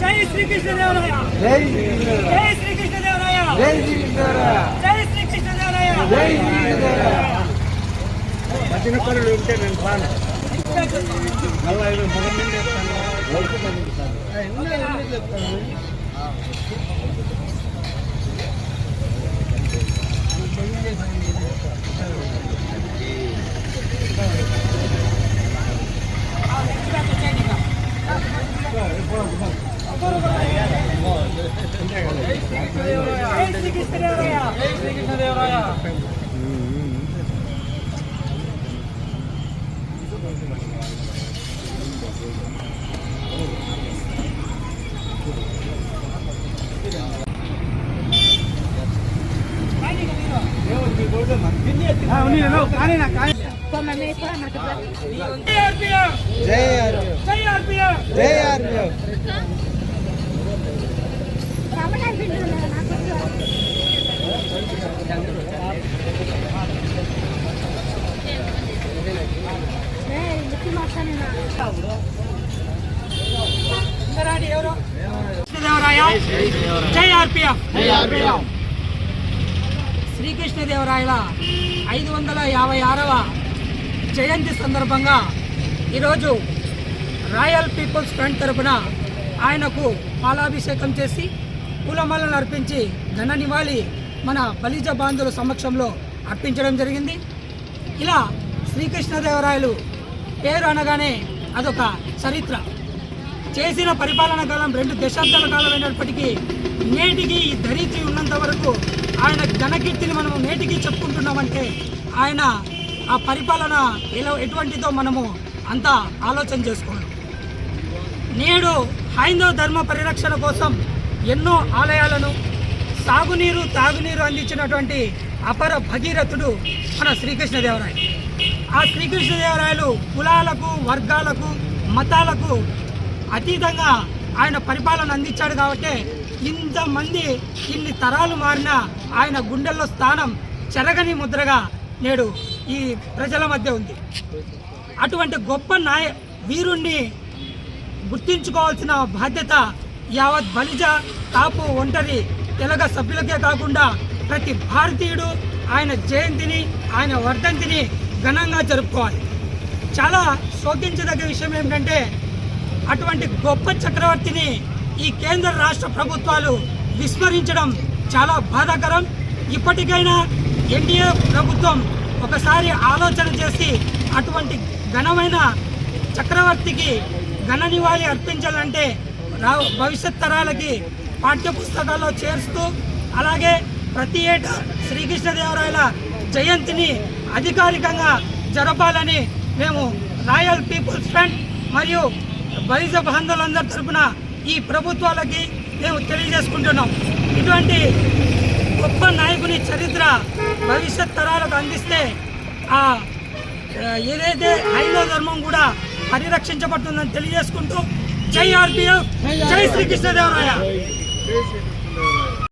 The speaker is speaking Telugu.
జై శ్రీకృష్ణదేవరాయ. జై జై శ్రీకృష్ణదేవరాయ. జై శ్రీకృష్ణదేవరాయ. జై శ్రీకృష్ణదేవరాయ. జై శ్రీకృష్ణదేవరాయ. పనులు ఉంటే నేను పాను నలభై ఐదు మొగం నుండి చెప్తాను జై శ్రీకృష్ణదేవరాయ జై శ్రీకృష్ణదేవరాయ జై ఆర్పిఎఫ్ జై ఆర్పిఎఫ్ జై ఆర్పిఎఫ్ జై ఆర్పిఎఫ్ ఇందరాణి ఎవరు కృష్ణదేవరాయ జై ఆర్పిఎఫ్ శ్రీకృష్ణదేవరాయల ఐదు వందల యాభై ఆరవ జయంతి సందర్భంగా ఈరోజు రాయల్ పీపుల్స్ ఫ్రంట్ తరపున ఆయనకు పాలాభిషేకం చేసి పూలమాలను అర్పించి ఘన నివాళి మన బలిజ బాంధుల సమక్షంలో అర్పించడం జరిగింది. ఇలా శ్రీకృష్ణదేవరాయలు పేరు అనగానే అదొక చరిత్ర. చేసిన పరిపాలన కాలం రెండు దశాబ్దాల కాలం అయినప్పటికీ నేటికి ఈ ధరించి ఉన్నంత వరకు ఆయన ఘనకీర్తిని మనం నేటికి చెప్పుకుంటున్నామంటే ఆయన ఆ పరిపాలన ఎలా ఎటువంటిదో మనము అంతా ఆలోచన చేసుకోవాలి. నేడు హైందవ ధర్మ పరిరక్షణ కోసం ఎన్నో ఆలయాలను సాగునీరు తాగునీరు అందించినటువంటి అపర భగీరథుడు మన శ్రీకృష్ణదేవరాయ ఆ శ్రీకృష్ణదేవరాయలు కులాలకు వర్గాలకు మతాలకు అతీతంగా ఆయన పరిపాలన అందించాడు కాబట్టి ఇంతమంది ఇన్ని తరాలు మారినా ఆయన గుండెల్లో స్థానం చెరగని ముద్రగా నేడు ఈ ప్రజల మధ్య ఉంది. అటువంటి గొప్ప నాయ వీరుణ్ణి గుర్తించుకోవాల్సిన బాధ్యత యావత్ బలిజ కాపు ఒంటరి తెలగ సభ్యులకే కాకుండా ప్రతి భారతీయుడు ఆయన జయంతిని ఆయన వర్ధంతిని ఘనంగా జరుపుకోవాలి. చాలా శోకించదగ్గ విషయం ఏమిటంటే అటువంటి గొప్ప చక్రవర్తిని ఈ కేంద్ర రాష్ట్ర ప్రభుత్వాలు విస్మరించడం చాలా బాధాకరం. ఇప్పటికైనా ఎన్డీఏ ప్రభుత్వం ఒకసారి ఆలోచన చేసి అటువంటి ఘనమైన చక్రవర్తికి ఘన నివాళి అర్పించాలంటే భవిష్యత్ తరాలకి పాఠ్య పుస్తకాల్లో చేరుస్తూ అలాగే ప్రతి ఏటా శ్రీకృష్ణదేవరాయల జయంతిని అధికారికంగా జరపాలని మేము రాయల్ పీపుల్స్ ఫ్రంట్ మరియు బలిజ బంధువులందరి తరపున ఈ ప్రభుత్వాలకి మేము తెలియజేసుకుంటున్నాం. ఇటువంటి గొప్ప నాయకుని చరిత్ర భవిష్యత్ తరాలకు అందిస్తే ఆ, ఏదైతే హైందవ ధర్మం కూడా పరిరక్షించబడుతుందని తెలియజేసుకుంటూ జై ఆర్పిఎఫ్ జై శ్రీకృష్ణదేవరాయ